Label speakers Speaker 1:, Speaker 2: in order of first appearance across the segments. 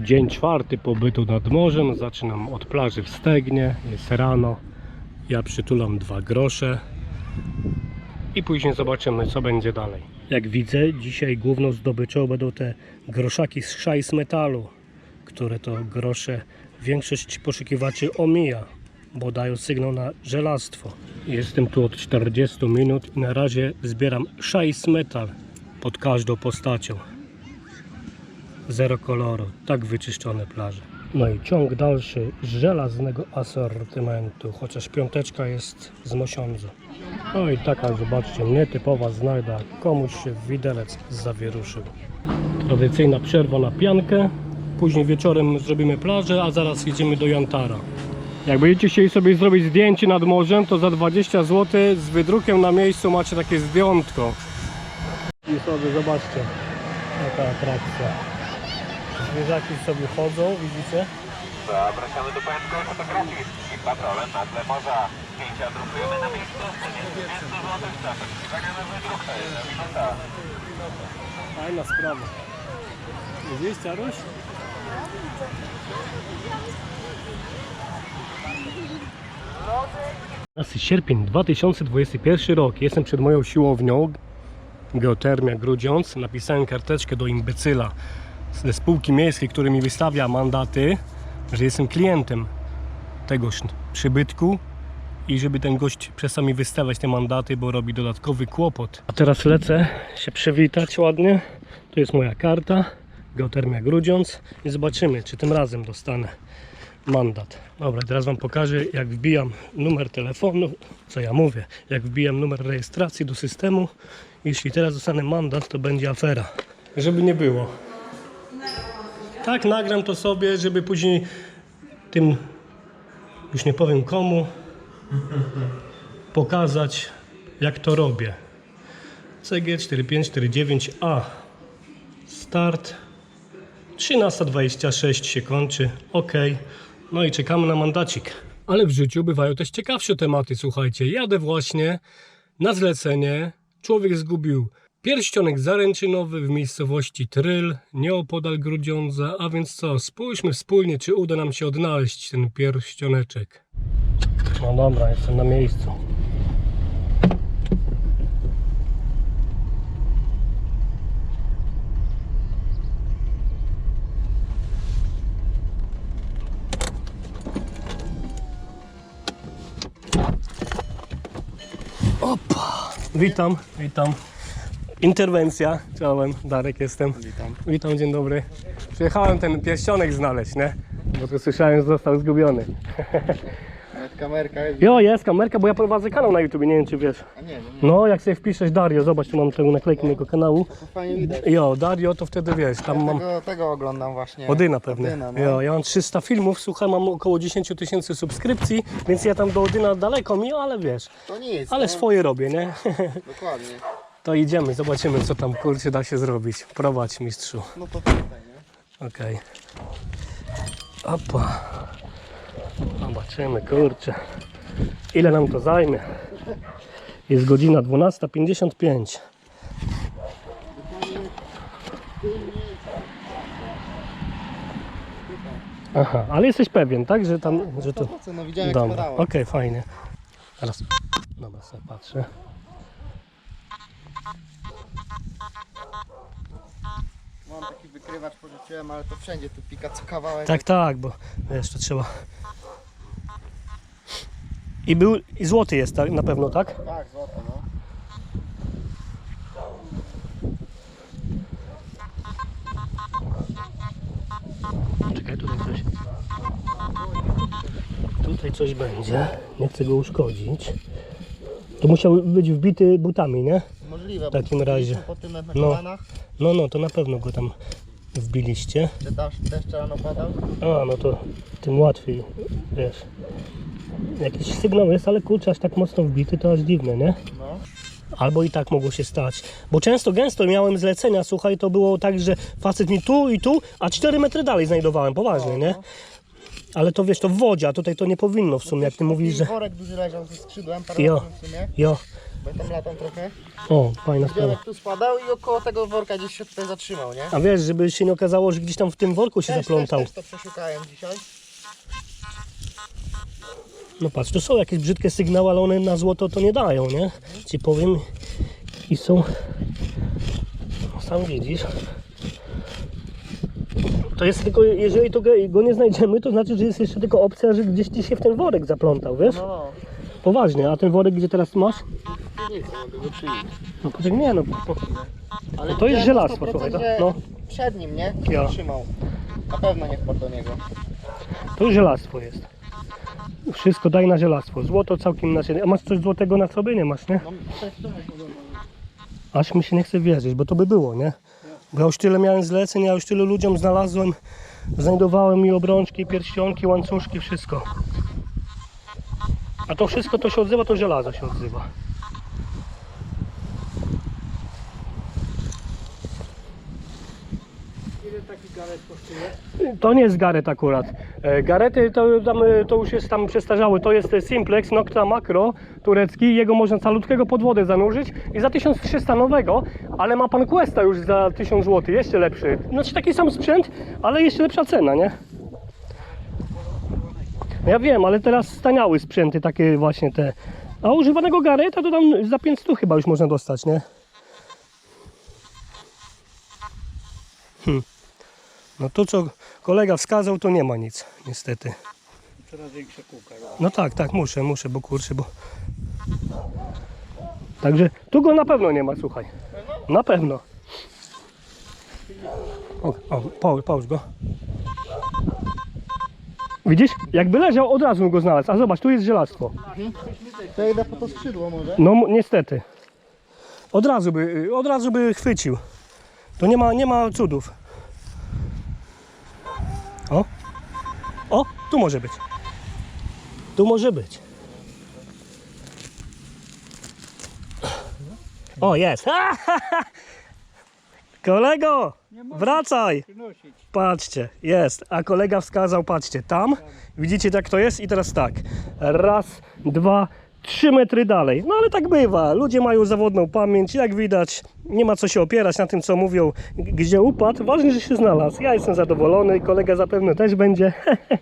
Speaker 1: Dzień czwarty pobytu nad morzem. Zaczynam od plaży w Stegnie. Jest rano. Ja przytulam dwa grosze. I później zobaczymy, co będzie dalej. Jak widzę, dzisiaj główną zdobyczą będą te groszaki z szajs metalu, które to grosze większość poszukiwaczy omija, bo dają sygnał na żelastwo. Jestem tu od 40 minut i na razie zbieram szajs metal pod każdą postacią. Zero koloru, tak wyczyszczone plaże. No i ciąg dalszy żelaznego asortymentu, chociaż piąteczka jest z mosiądzu. No i taka, zobaczcie, nietypowa znajda. Komuś się widelec zawieruszył. Tradycyjna przerwa na piankę. Później wieczorem zrobimy plażę, a zaraz jedziemy do Jantara. Jak będziecie chcieli sobie zrobić zdjęcie nad morzem, to za 20 zł z wydrukiem na miejscu macie takie zdjątko. I sobie zobaczcie, jaka atrakcja. Zwierzaki sobie chodzą, widzicie?
Speaker 2: Zapraszamy do Państwa fotografii z patrolem na tle morza. Zdjęcia drukujemy na miejscu. 500 zł za poszukiwania na wydruk. To jest minuta.
Speaker 1: Fajna sprawa. Widzisz, Czaruś? Teraz jest sierpień 2021 rok. Jestem przed moją siłownią. Geotermia Grudziądz. Napisałem karteczkę do imbecyla ze spółki miejskiej, który mi wystawia mandaty, że jestem klientem tegoż przybytku i żeby ten gość przestał mi wystawiać te mandaty, bo robi dodatkowy kłopot. A teraz lecę się przywitać ładnie. To jest moja karta, Geotermia Grudziądz i zobaczymy, czy tym razem dostanę mandat. Dobra, teraz Wam pokażę, jak wbijam numer telefonu, co ja mówię, jak wbijam numer rejestracji do systemu. Jeśli teraz dostanę mandat, to będzie afera. Żeby nie było. Tak, nagram to sobie, żeby później tym, już nie powiem komu, pokazać jak to robię. CG4549A Start. 13.26 się kończy. OK. No i czekamy na mandacik. Ale w życiu bywają też ciekawsze tematy Słuchajcie, jadę właśnie na zlecenie. Człowiek zgubił pierścionek zaręczynowy w miejscowości Tryl Nieopodal Grudziądza A więc co, spójrzmy wspólnie czy uda nam się odnaleźć ten pierścioneczek no dobra, jestem na miejscu. Opa! Witam, witam. Interwencja. Czołem, Darek jestem.
Speaker 3: Witam.
Speaker 1: Witam, dzień dobry. Przyjechałem ten pierścionek znaleźć, nie? Bo tu słyszałem, że został zgubiony.
Speaker 3: Nawet kamerka jest.
Speaker 1: Jo, jest kamerka, bo ja prowadzę kanał na YouTube, nie wiem czy wiesz.
Speaker 3: A nie, nie, nie.
Speaker 1: No, jak sobie wpiszesz Dario, zobacz, tu mam tę naklejkę mojego kanału.
Speaker 3: To fajnie widać.
Speaker 1: Jo, Dario, to wtedy wiesz, tam mam
Speaker 3: Tego, tego oglądam właśnie.
Speaker 1: Odyna pewnie.
Speaker 3: Odyna, no.
Speaker 1: Jo, ja mam 300 filmów, słuchaj, mam około 10 tysięcy subskrypcji, więc ja tam do Odyna daleko mi, ale wiesz,
Speaker 3: To nie jest.
Speaker 1: ale
Speaker 3: no,
Speaker 1: swoje robię, nie?
Speaker 3: Dokładnie.
Speaker 1: To idziemy, zobaczymy co tam kurczę da się zrobić. Prowadź mistrzu.
Speaker 3: No to tutaj, nie?
Speaker 1: Okej. Opa. Zobaczymy, kurczę. Ile nam to zajmie? Jest godzina 12.55. Aha, ale jesteś pewien, tak? Że tam, że to...
Speaker 3: No widziałem jak
Speaker 1: Dobra, okej, fajnie. Teraz, dobra, sobie patrzę.
Speaker 3: Mam taki wykrywacz, pożyczyłem, ale to wszędzie tu pika co kawałek.
Speaker 1: Tak, tak, bo wiesz, to trzeba... I był, i złoty jest, tak? Na pewno, tak?
Speaker 3: Tak, złoto, no.
Speaker 1: Czekaj, tutaj coś. Tutaj coś będzie. Nie chcę go uszkodzić. To musiał być wbity butami, nie?
Speaker 3: Możliwe,
Speaker 1: W takim razie.
Speaker 3: po tym na
Speaker 1: No.
Speaker 3: kolanach,
Speaker 1: No, no, to na pewno go tam wbiliście.
Speaker 3: że deszcz, deszcz rano padał.
Speaker 1: A, no to tym łatwiej, wiesz. Jakiś sygnał jest, ale kurczę, aż tak mocno wbity, to aż dziwne, nie?
Speaker 3: No.
Speaker 1: Albo i tak mogło się stać. Bo często, gęsto miałem zlecenia, słuchaj, to było tak, że facet mi tu i tu, a 4 metry dalej znajdowałem, poważnie, nie? Ale to wiesz, to w wodzie, a tutaj to nie powinno w sumie, jak ty mówisz, że...
Speaker 3: Worek duży leżał ze skrzydłem, parę
Speaker 1: Jo.
Speaker 3: w sumie,
Speaker 1: Jo,
Speaker 3: latam trochę.
Speaker 1: o, fajna sprawa.
Speaker 3: Tu spadał i około tego worka gdzieś się tutaj zatrzymał, nie?
Speaker 1: A wiesz, żeby się nie okazało, że gdzieś tam w tym worku się
Speaker 3: Też,
Speaker 1: zaplątał.
Speaker 3: Też, też to przeszukałem dzisiaj.
Speaker 1: No patrz, tu są jakieś brzydkie sygnały, ale one na złoto to nie dają, nie? Ci powiem. I są... No, Sam widzisz. To jest tylko, jeżeli to go, nie znajdziemy, to znaczy, że jest jeszcze tylko opcja, że gdzieś ci się w ten worek zaplątał, wiesz?
Speaker 3: No.
Speaker 1: Poważnie, a ten worek gdzie teraz masz?
Speaker 3: Nic, mogę go przynieść.
Speaker 1: No poczekaj, nie no, po,
Speaker 3: Ale
Speaker 1: to jest
Speaker 3: 100%,
Speaker 1: słuchaj,
Speaker 3: że
Speaker 1: no.
Speaker 3: Przed nim, nie?
Speaker 1: Ja.
Speaker 3: Trzymał. Na pewno nie wpadł do niego.
Speaker 1: To już żelastwo jest. Wszystko daj na żelastwo. Złoto całkiem inaczej. A masz coś złotego na sobie? Nie masz, nie?
Speaker 3: No,
Speaker 1: Aż mi się nie chce wierzyć, bo to by było, nie? Bo ja już tyle miałem zleceń, ja już tylu ludziom znalazłem, znajdowałem i obrączki, pierścionki, łańcuszki, wszystko. A to wszystko to się odzywa, to żelazo się odzywa. To nie jest garet akurat. E, Garety to, e, to już jest tam przestarzałe. To jest e, Simplex Nocta Macro turecki. Jego można calutkiego pod wodę zanurzyć i za 1300 nowego, ale ma pan Questa już za 1000 zł, jeszcze lepszy. Znaczy taki sam sprzęt, ale jeszcze lepsza cena, nie? No Ja wiem, ale teraz staniały sprzęty takie właśnie te. A używanego gareta to tam za 500 chyba już można dostać, nie? No to co kolega wskazał, to nie ma nic, niestety.
Speaker 4: Coraz większe kółka.
Speaker 1: No tak, tak, muszę, muszę, bo kurczę, bo... Także tu go na pewno nie ma, słuchaj. Na pewno. O, o połóż, połóż go. Widzisz? Jakby leżał, od razu bym go znalazł. A zobacz, tu jest żelastwo.
Speaker 3: To idę po to skrzydło może.
Speaker 1: No niestety. Od razu by, od razu by chwycił. To nie ma, nie ma cudów. O. O, tu może być. Tu może być. O, jest. Kolego, wracaj. Patrzcie, jest. A kolega wskazał, patrzcie, tam. Widzicie jak to jest? I teraz tak. Raz, dwa, trzy metry dalej. No ale tak bywa. Ludzie mają zawodną pamięć. Jak widać, nie ma co się opierać na tym, co mówią, gdzie upadł. Ważne, że się znalazł. Ja jestem zadowolony. Kolega zapewne też będzie.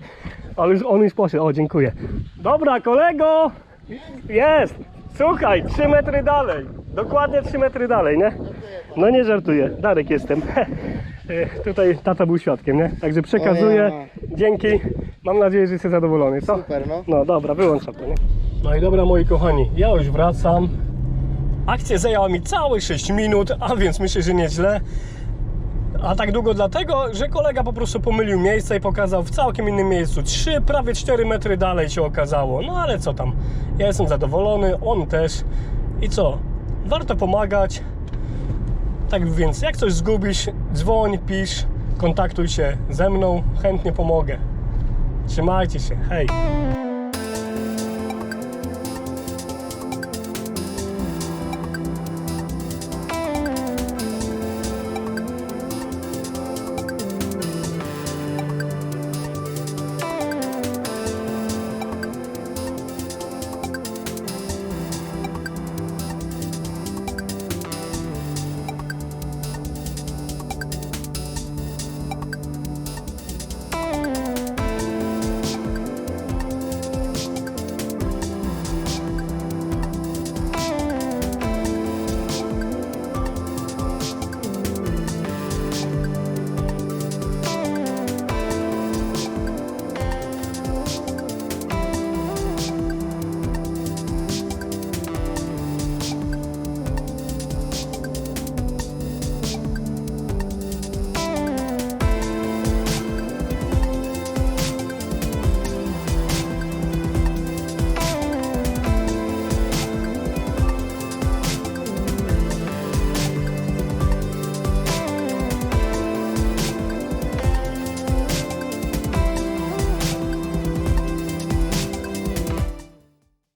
Speaker 1: ale już on już poszedł. O, dziękuję. Dobra, kolego! Jest! Słuchaj, 3 metry dalej. Dokładnie 3 metry dalej, nie? No nie żartuję. Darek jestem. E, Tutaj tata był świadkiem, nie? Także przekazuję. Dzięki. Mam nadzieję, że jesteś zadowolony, co?
Speaker 3: Super, no.
Speaker 1: No dobra, wyłączam to, nie? No i dobra, moi kochani, ja już wracam. Akcja zajęła mi całe 6 minut, a więc myślę, że nieźle. A tak długo dlatego, że kolega po prostu pomylił miejsce i pokazał w całkiem innym miejscu. 3, prawie 4 metry dalej się okazało. No ale co tam? Ja jestem zadowolony, on też. I co? Warto pomagać. Tak więc, jak coś zgubisz, dzwoń, pisz, kontaktuj się ze mną, chętnie pomogę. Trzymajcie się, hej!